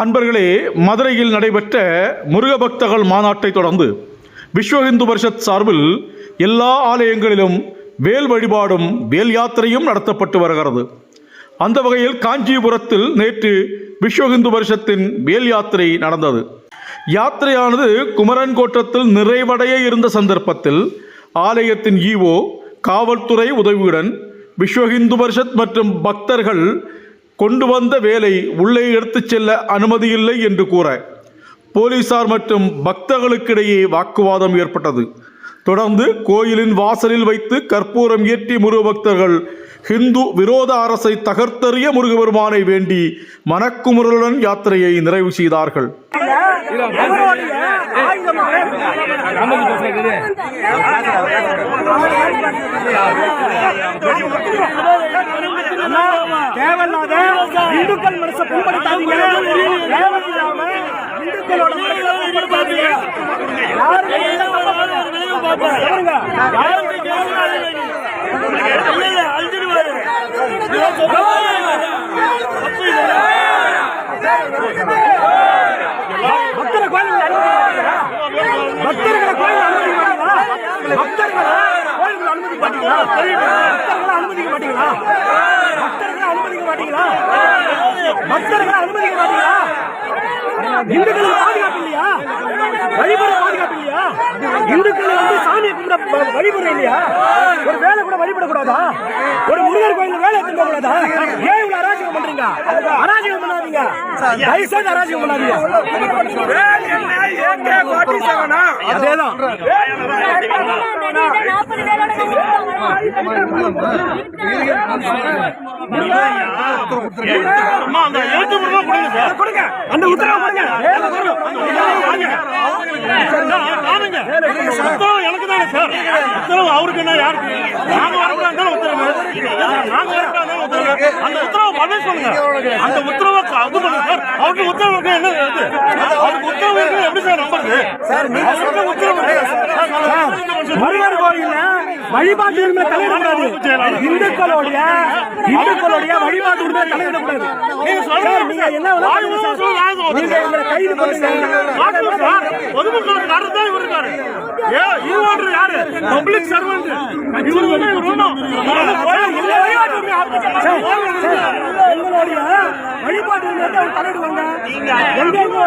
அன்பர்களே மதுரையில் நடைபெற்ற முருக பக்தர்கள் மாநாட்டை தொடர்ந்து விஸ்வ இந்து பரிஷத் சார்பில் எல்லா ஆலயங்களிலும் வேல் வழிபாடும் வேல் யாத்திரையும் நடத்தப்பட்டு வருகிறது. அந்த வகையில் காஞ்சிபுரத்தில் நேற்று விஸ்வ இந்து பரிஷத்தின் வேல் யாத்திரை நடந்தது. யாத்திரையானது குமரன் கோட்டத்தில் நிறைவடைய இருந்த சந்தர்ப்பத்தில் ஆலயத்தின் ஈவோ காவல்துறை உதவியுடன் விஸ்வ இந்து பரிஷத் மற்றும் பக்தர்கள் கொண்டு வந்த வேலை உள்ளே எடுத்துச் செல்ல அனுமதியில்லை என்று கூற போலீசார் மற்றும் பக்தர்களுக்கிடையே வாக்குவாதம் ஏற்பட்டது. தொடர்ந்து கோயிலின் வாசலில் வைத்து கற்பூரம் ஏற்றி முருக பக்தர்கள் ஹிந்து விரோத அரசை தகர்த்தறிய முருகபெருமானை வேண்டி மனக்குமுறலுடன் யாத்திரையை நிறைவு செய்தார்கள். தேவையில்லாத இந்துக்கள் மனசை புண்படுத்தாதீங்க தேவையில்லாம இந்துக்களோட மனசை புண்படுத்தாதீங்க யாருமே பாருங்க யாருமே பக்தர்களை கோயில் அனுமதி மாட்டீங்களா பக்தர்களை மாட்டீங்களா? பக்தர்களை அனுமதிக்க மாட்டீங்களா? பக்தர்களை அனுமதிக்க மாட்டீங்களா? பக்தர்களை அனுமதிக்க மாட்டீங்களா? இந்துக்களுக்கு பாதுகாப்பு இல்லையா? வழிபட பாதுகாப்பு இல்லையா? இந்துக்கள் வந்து சாமியை கும்பிட வழிபட இல்லையா? ஒரு வேலை கூட வழிபடக்கூடாதா? ஒரு முருகர் கோயில் வேலை எடுத்துக்க கூடாதா ஏன் இவ்வளவு அராஜகம் பண்றீங்க? அராஜகம் பண்ணாதீங்க. தயவு செய்து அராஜகம் பண்ணாதீங்க. அதேதான். கொடுங்க அந்த உத்தரவு கொடுங்க எனக்கு தானே சார் உத்தரவு அவருக்கு என்ன யாருக்கு நாங்க வரக்கூடாது உத்தரவு நாங்க வரக்கூடாது உத்தரவு அந்த உத்தரவு பதில் சொல்லுங்க அந்த உத்தரவை அது பண்ணுங்க சார் அவருக்கு உத்தரவு என்ன அவருக்கு உத்தரவு இருக்கு எப்படி சார் நம்புறது அவருக்கு உத்தரவு இருக்கு. சார், முருகர் கோயில்ல வழிபாட்டு உரிமை தலையிடக்கூடாது. இந்துக்களுடைய இந்துக்களுடைய வழிபாட்டு உரிமை தலையிடக்கூடாது. நீங்க என்ன நீங்க எங்களை கைது. பொதுமக்களுக்கு இவர் யாரு? Public servant. இவரு இவரு இவரு வழிபாட்டு எங்களுடைய தலையிடுவாங்க எங்களுடைய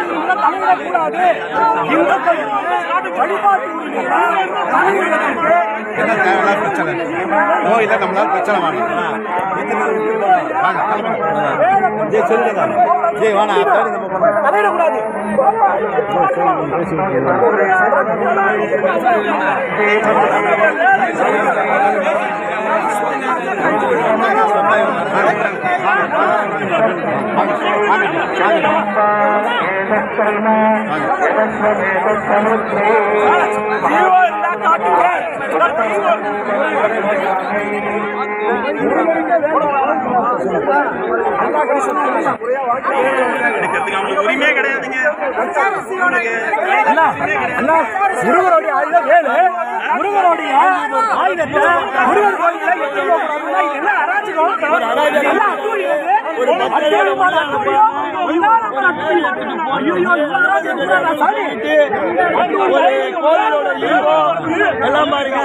உரிமை தலையிடக்கூடாது இந்துக்களுடைய வழிபாட்டு ஓ இதை நம்மளால பிரச்சனை வாங்க. ஜெய் சொல்லுங்க ஜெய் இருந்தா காட்டுங்க உரிமையே கிடையாதுங்க அண்ணா, அண்ணா, முருகருடைய ஆயுதம் வேலு முருகருடைய ஆயுதத்தை முருகர் கோயில்ல எப்படி போகக்கூடாதுன்னா இது என்ன அராஜகம்? இதெல்லாம் அட்டூழியம் எல்லாம் பாருங்க